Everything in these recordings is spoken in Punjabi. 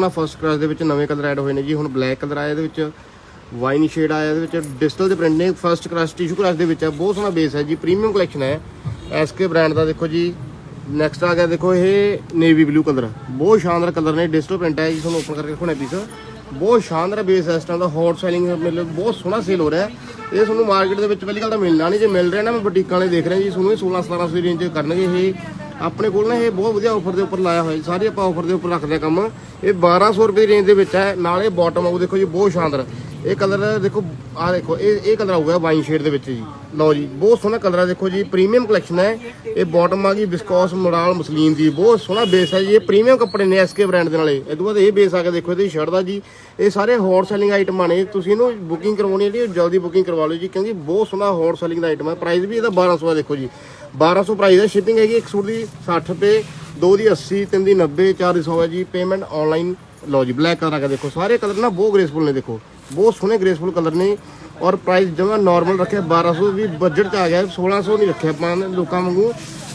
ਨਾ ਫਸਟ ਕਲਾਸ ਦੇ ਵਿੱਚ ਨਵੇਂ ਕਲਰ ਐਡ ਹੋਏ ਨੇ ਜੀ, ਹੁਣ ਬਲੈਕ ਕਲਰ ਆਇਆ ਇਹਦੇ ਵਿੱਚ ਵਾਈਨ ਸ਼ੇਡ ਆਇਆ ਇਹਦੇ ਵਿੱਚ ਡਿਸਟਲ ਦੇ ਪ੍ਰਿੰਟ ਨੇ ਫਸਟ ਕਲਾਸ ਟਿਸ਼ੂ ਕਲਾਸ ਦੇ ਵਿੱਚ ਆ ਬਹੁਤ ਸੋਹਣਾ ਬੇਸ ਹੈ ਜੀ ਪ੍ਰੀਮੀਅਮ ਕਲੈਕਸ਼ਨ ਹੈ। ਐਸਕੇ ਬ੍ਰਾਂਡ ਦਾ ਦੇਖੋ ਜੀ ਨੈਕਸਟ ਆ ਗਿਆ ਦੇਖੋ ਇਹ ਨੇਵੀ ਬਲੂ ਕਲਰ ਬਹੁਤ ਸ਼ਾਨਦਾਰ ਕਲਰ ਨੇ ਡਿਜੀਟਲ ਪ੍ਰਿੰਟ ਹੈ ਜੀ, ਤੁਹਾਨੂੰ ਓਪਨ ਕਰਕੇ ਦਿਖਾਉਣਾ ਪੀਸ ਬਹੁਤ ਸ਼ਾਨਦਾਰ ਬੇਸ ਹੈ ਇਸ ਟਾਈਮ ਦਾ ਹੌਟ ਸੈਲਿੰਗ ਮਤਲਬ ਬਹੁਤ ਸੋਹਣਾ ਸੇਲ ਹੋ ਰਿਹਾ ਹੈ। ਇਹ ਤੁਹਾਨੂੰ ਮਾਰਕੀਟ ਦੇ ਵਿੱਚ ਪਹਿਲੀ ਗੱਲ ਤਾਂ ਮਿਲਣਾ ਨਹੀਂ, ਜੇ ਮਿਲ ਰਿਹਾ ਨਾ, ਮੈਂ ਬੁਟੀਕਾਂ ਵਾਲੇ ਦੇਖ ਰਿਹਾ ਜੀ, ਤੁਹਾਨੂੰ ਇਹ 16 1700 ਦੀ ਰੇਂਜ ਕਰਨਗੇ ਇਹ। ਆਪਣੇ ਕੋਲ ਨਾ ਇਹ ਬਹੁਤ ਵਧੀਆ ਆਫਰ ਦੇ ਉੱਪਰ ਲਾਇਆ ਹੋਇਆ ਜੀ। ਸਾਰੇ ਆਪਾਂ ਆਫਰ ਦੇ ਉੱਪਰ ਰੱਖਦੇ ਆ ਕੰਮ। ਇਹ 1200 ਰੁਪਏ ਦੀ ਰੇਂਜ ਦੇ ਵਿੱਚ ਹੈ। ਨਾਲੇ ਬਾਟਮ ਆਉ ਦੇਖੋ ਜੀ, ਬਹੁਤ ਸ਼ਾਨਦਾਰ। ਇਹ ਕਲਰ ਦੇਖੋ, ਆਹ ਦੇਖੋ, ਇਹ ਇਹ ਕਲਰ ਆਊਗਾ ਵਾਈਨ ਸ਼ੇਡ ਦੇ ਵਿੱਚ ਜੀ। ਲਓ ਜੀ, ਬਹੁਤ ਸੋਹਣਾ ਕਲਰ ਹੈ ਦੇਖੋ ਜੀ ਪ੍ਰੀਮੀਅਮ ਕਲੈਕਸ਼ਨ ਹੈ। ਇਹ ਬਾਟਮ ਆ ਗਈ ਵਿਸਕੋਸ ਮੋਰਾਲ, ਮਸਲੀਨ ਦੀ, ਬਹੁਤ ਸੋਹਣਾ ਬੇਸ ਹੈ ਜੀ। ਇਹ ਪ੍ਰੀਮੀਅਮ ਕੱਪੜੇ ਨੇ ਐਸਕੇ ਬ੍ਰਾਂਡ ਦੇ ਨਾਲ। ਇਹ ਤੋਂ ਬਾਅਦ ਇਹ ਬੇਸ ਆ ਕੇ ਦੇਖੋ, ਇਹਦੀ ਸ਼ਰਟ ਦਾ ਜੀ। ਇਹ ਸਾਰੇ ਹੌਟ ਸੈਲਿੰਗ ਆਈਟਮਾਂ ਨੇ। ਤੁਸੀਂ ਇਹਨੂੰ ਬੁਕਿੰਗ ਕਰਵਾਉਣੀ ਹੈ ਜੀ ਜਲਦੀ ਬੁਕਿੰਗ ਕਰਵਾ ਲਓ ਜੀ, ਕਿਉਂਕਿ ਬਹੁਤ ਸੋਹਣਾ ਹੌਟ ਸੈਲਿੰਗ ਦਾ ਆਈਟਮ ਹੈ। ਪ੍ਰਾਈਸ ਵੀ ਇਹਦਾ 1200 ਹੈ ਦੇਖੋ ਜੀ। 1200 ਪ੍ਰਾਈਸ ਹੈ ਸ਼ਿਪਿੰਗ ਹੈਗੀ, ਇੱਕ ਸੂਟ ਦੀ 60 ਰੁਪਏ ਦੋ ਦੀ 80 ਤਿੰਨ ਦੀ 90 ਚਾਰ ਦੀ 100 ਹੈ ਜੀ। ਪੇਮੈਂਟ ਆਨਲਾਈਨ ਲਓ ਜੀ ਬਲੈਕ ਕਲਰ ਆ ਕੇ ਦੇਖੋ। ਸਾਰੇ ਕਲਰ ਨਾ ਬਹੁਤ ਗ੍ਰੇਸਫੁਲ ਨੇ, ਦੇਖੋ। ਬਹੁਤ ਸੋਹਣੇ ਗ੍ਰੇਸਫੁਲ ਕਲਰ ਨੇ ਔਰ ਪ੍ਰਾਈਸ ਜਮਾ ਨਾਰਮਲ ਰੱਖਿਆ 1200 ਵੀ ਬਜਟ ਚ ਆ ਗਿਆ 1600 ਨਹੀਂ ਰੱਖਿਆ ਆਪਾਂ ਨੇ ਲੋਕਾਂ ਵਾਂਗੂ।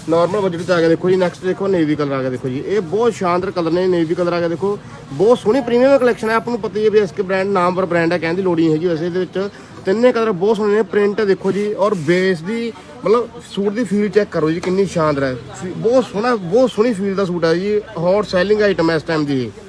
ਨਾਰਮਲ ਬਜਟ ਚ ਆ ਗਿਆ, ਦੇਖੋ ਜੀ ਨੈਕਸਟ ਦੇਖੋ ਨੇਵੀ ਕਲਰ ਆ ਗਿਆ, ਦੇਖੋ ਜੀ। ਇਹ ਬਹੁਤ ਸ਼ਾਨਦਾਰ ਕਲਰ ਨੇ ਨੇਵੀ ਕਲਰ ਆ ਗਿਆ, ਦੇਖੋ। ਬਹੁਤ ਸੋਹਣੀ ਪ੍ਰੀਮੀਅਮ ਕਲੈਕਸ਼ਨ ਹੈ, ਆਪ ਨੂੰ ਪਤਾ ਹੀ ਹੈ ਵੀ ਐਸਕੇ ਬ੍ਰਾਂਡ ਨਾਮਵਰ ਬ੍ਰਾਂਡ ਹੈ ਕਹਿੰਦੀ ਲੋੜ ਨਹੀਂ ਹੈਗੀ ਵੈਸੇ ਇਹਦੇ ਵਿੱਚ। ਤਿੰਨੇ ਕਲਰ ਬਹੁਤ ਸੋਹਣੇ ਨੇ ਪ੍ਰਿੰਟ ਦੇਖੋ ਜੀ, ਔਰ ਬੇਸ ਦੀ, ਮਤਲਬ ਸੂਟ ਦੀ ਫੀਲ ਚੈੱਕ ਕਰੋ ਜੀ, ਕਿੰਨੀ ਸ਼ਾਨਦਾਰ ਹੈ। ਬਹੁਤ ਸੋਹਣਾ, ਬਹੁਤ ਸੋਹਣੀ ਫੀਲ ਦਾ ਸੂਟ ਹੈ ਜੀ ਹੌਟ ਸੈਲਿੰਗ ਆਈਟਮ ਹੈ ਇਸ ਟਾਈਮ ਦੀ ਇਹ।